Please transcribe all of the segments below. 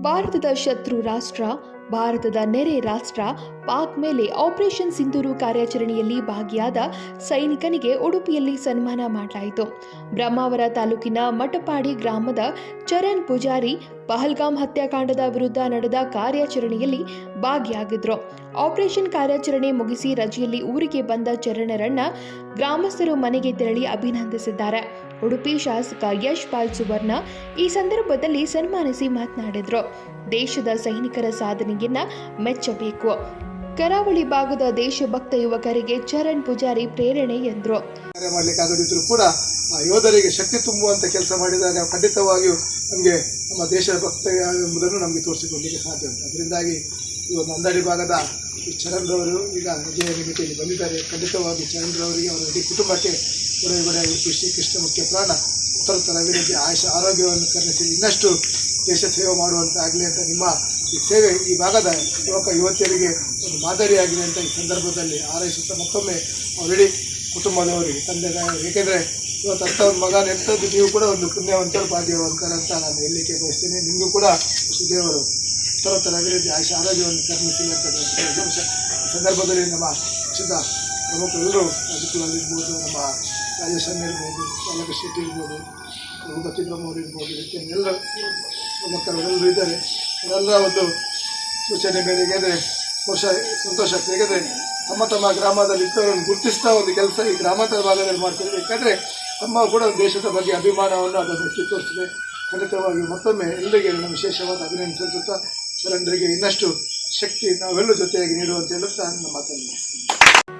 ಭಾರತದ ಶತ್ರು ರಾಷ್ಟ್ರ, ಭಾರತದ ನೆರೆ ರಾಷ್ಟ್ರ, ಪಾಕ್ ಮೇಲೆ ಆಪರೇಷನ್ ಸಿಂಧೂರು ಕಾರ್ಯಾಚರಣೆಯಲ್ಲಿ ಭಾಗಿಯಾದ ಸೈನಿಕನಿಗೆ ಉಡುಪಿಯಲ್ಲಿ ಸನ್ಮಾನ ಮಾಡಲಾಯಿತು. ಬ್ರಹ್ಮಾವರ ತಾಲೂಕಿನ ಮಟಪಾಡಿ ಗ್ರಾಮದ ಚರಣ್ ಪೂಜಾರಿ ಪಹಲ್ಗಾಮ್ ಹತ್ಯಾಕಾಂಡದ ವಿರುದ್ಧ ನಡೆದ ಕಾರ್ಯಾಚರಣೆಯಲ್ಲಿ ಭಾಗಿಯಾಗಿದ್ರು. ಆಪರೇಷನ್ ಕಾರ್ಯಾಚರಣೆ ಮುಗಿಸಿ ರಜೆಯಲ್ಲಿ ಊರಿಗೆ ಬಂದ ಚರಣರನ್ನ ಗ್ರಾಮಸ್ಥರು ಮನೆಗೆ ತೆರಳಿ ಅಭಿನಂದಿಸಿದ್ದಾರೆ. ಉಡುಪಿ ಶಾಸಕ ಯಶ್ ಪಾಲ್ ಸುವರ್ಣ ಈ ಸಂದರ್ಭದಲ್ಲಿ ಸನ್ಮಾನಿಸಿ ಮಾತನಾಡಿದ್ರು. ದೇಶದ ಸೈನಿಕರ ಸಾಧನೆಯನ್ನ ಮೆಚ್ಚಬೇಕು. ಕರಾವಳಿ ಭಾಗದ ದೇಶಭಕ್ತ ಯುವಕರಿಗೆ ಚರಣ್ ಪೂಜಾರಿ ಪ್ರೇರಣೆ ಎಂದರು. ಯೋಧರಿಗೆ ಶಕ್ತಿ ತುಂಬುವಂಥ ಕೆಲಸ ಮಾಡಿದಾಗ ಖಂಡಿತವಾಗಿಯೂ ನಮಗೆ ನಮ್ಮ ದೇಶದ ಎಂಬುದನ್ನು ನಮಗೆ ತೋರಿಸಿಕೊಳ್ಳಲಿಕ್ಕೆ ಸಾಧ್ಯ ಉಂಟು. ಅದರಿಂದಾಗಿ ಈ ಒಂದು ಅಂದಾಡಿ ಭಾಗದ ಚರಣ್ರವರು ಈಗ ವಿಜಯ ನಿಮಿತಿಯಲ್ಲಿ ಬಂದಿದ್ದಾರೆ. ಖಂಡಿತವಾಗಿ ಚರಣ್ರವರಿಗೆ ಅವರ ಇಡೀ ಕುಟುಂಬಕ್ಕೆ ಕೊಡುಗೊಡೆ ಉಡುಪಿ ಶ್ರೀಕೃಷ್ಣ ಮುಖ್ಯ ಪ್ರಾಣ, ಉತ್ತರೋತ್ತರ ಅಭಿವೃದ್ಧಿ, ಆಯುಷ, ಆರೋಗ್ಯವನ್ನು ಕರುಣಿಸಿ ಇನ್ನಷ್ಟು ದೇಶ ಸೇವೆ ಮಾಡುವಂತಾಗಲಿ ಅಂತ ನಿಮ್ಮ ಈ ಸೇವೆ ಈ ಭಾಗದ ಯುವಕ, ಯುವತಿಯರಿಗೆ ಒಂದು ಮಾದರಿಯಾಗಿದೆ ಅಂತ ಈ ಸಂದರ್ಭದಲ್ಲಿ ಹಾರೈಸುತ್ತಾ ಮತ್ತೊಮ್ಮೆ ಅವರಿಡೀ ಕುಟುಂಬದವರಿಗೆ ತಂದೆ ಏಕೆಂದರೆ ಇವತ್ತು ಅಂಥವ್ರ ಮಗ ನೆಟ್ಟದ್ದು ನೀವು ಕೂಡ ಒಂದು ಪುಣ್ಯವಂತರು, ಭಾಗ್ಯವಂತರ ಅಂತ ನಾನು ಹೇಳಲಿಕ್ಕೆ ಬಯಸ್ತೀನಿ. ನಿಮಗೂ ಕೂಡ ಸುದೇವರು ಉತ್ತರೋತ್ತರ ಅಭಿವೃದ್ಧಿ ಆಯುಷ ಆರೋಗ್ಯವನ್ನು ಕರ್ಮಿಸಲಿ ಅಂತ ಸಂದರ್ಭದಲ್ಲಿ ನಮ್ಮ ಪಕ್ಷದ ಪ್ರಮುಖರೆಲ್ಲರೂ ರಾಜಕೀಯದಲ್ಲಿರ್ಬೋದು ನಮ್ಮ ರಾಜೇಶನ್ ಇರ್ಬೋದು ಪಾಲಕ ಶೆಟ್ಟಿ ಇರ್ಬೋದು ಬ್ರಹ್ಮವರು ಇರ್ಬೋದು ಎಲ್ಲ ಮಕ್ಕಳೆಲ್ಲರೂ ಇದ್ದಾರೆ. ಅವರೆಲ್ಲ ಒಂದು ಸೂಚನೆ ಮೇರೆಗೆ ಹೊಸ ಸಂತೋಷ ಯಾಕಂದರೆ ತಮ್ಮ ತಮ್ಮ ಗ್ರಾಮದಲ್ಲಿ ಇದ್ದವರನ್ನು ಗುರುತಿಸ್ತಾ ಒಂದು ಕೆಲಸ ಈ ಗ್ರಾಮಾಂತರ ಭಾಗದಲ್ಲಿ ಮಾಡ್ತಾರೆ ಯಾಕಂದರೆ ತಮ್ಮ ಕೂಡ ದೇಶದ ಬಗ್ಗೆ ಅಭಿಮಾನವನ್ನು ಅದನ್ನು ಎತ್ತಿ ತೋರಿಸಿದೆ ಖಂಡಿತವಾಗಿ ಮತ್ತೊಮ್ಮೆ ಎಲ್ಲರಿಗೆ ನನ್ನ ವಿಶೇಷವಾದ ಅಭಿನಂದಿಸುತ್ತಾ ಶರಣರಿಗೆ ಇನ್ನಷ್ಟು ಶಕ್ತಿ ನಾವೆಲ್ಲೂ ಜೊತೆಯಾಗಿ ನೀಡುವಂತ ಹೇಳುತ್ತಾ ನನ್ನ ಮಾತನ್ನು.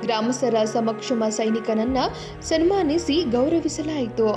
ಗ್ರಾಮಸ್ಥರ ಸಮಕ್ಷಮ ಸೈನಿಕನನ್ನ ಸನ್ಮಾನಿಸಿ ಗೌರವಿಸಲಾಯಿತು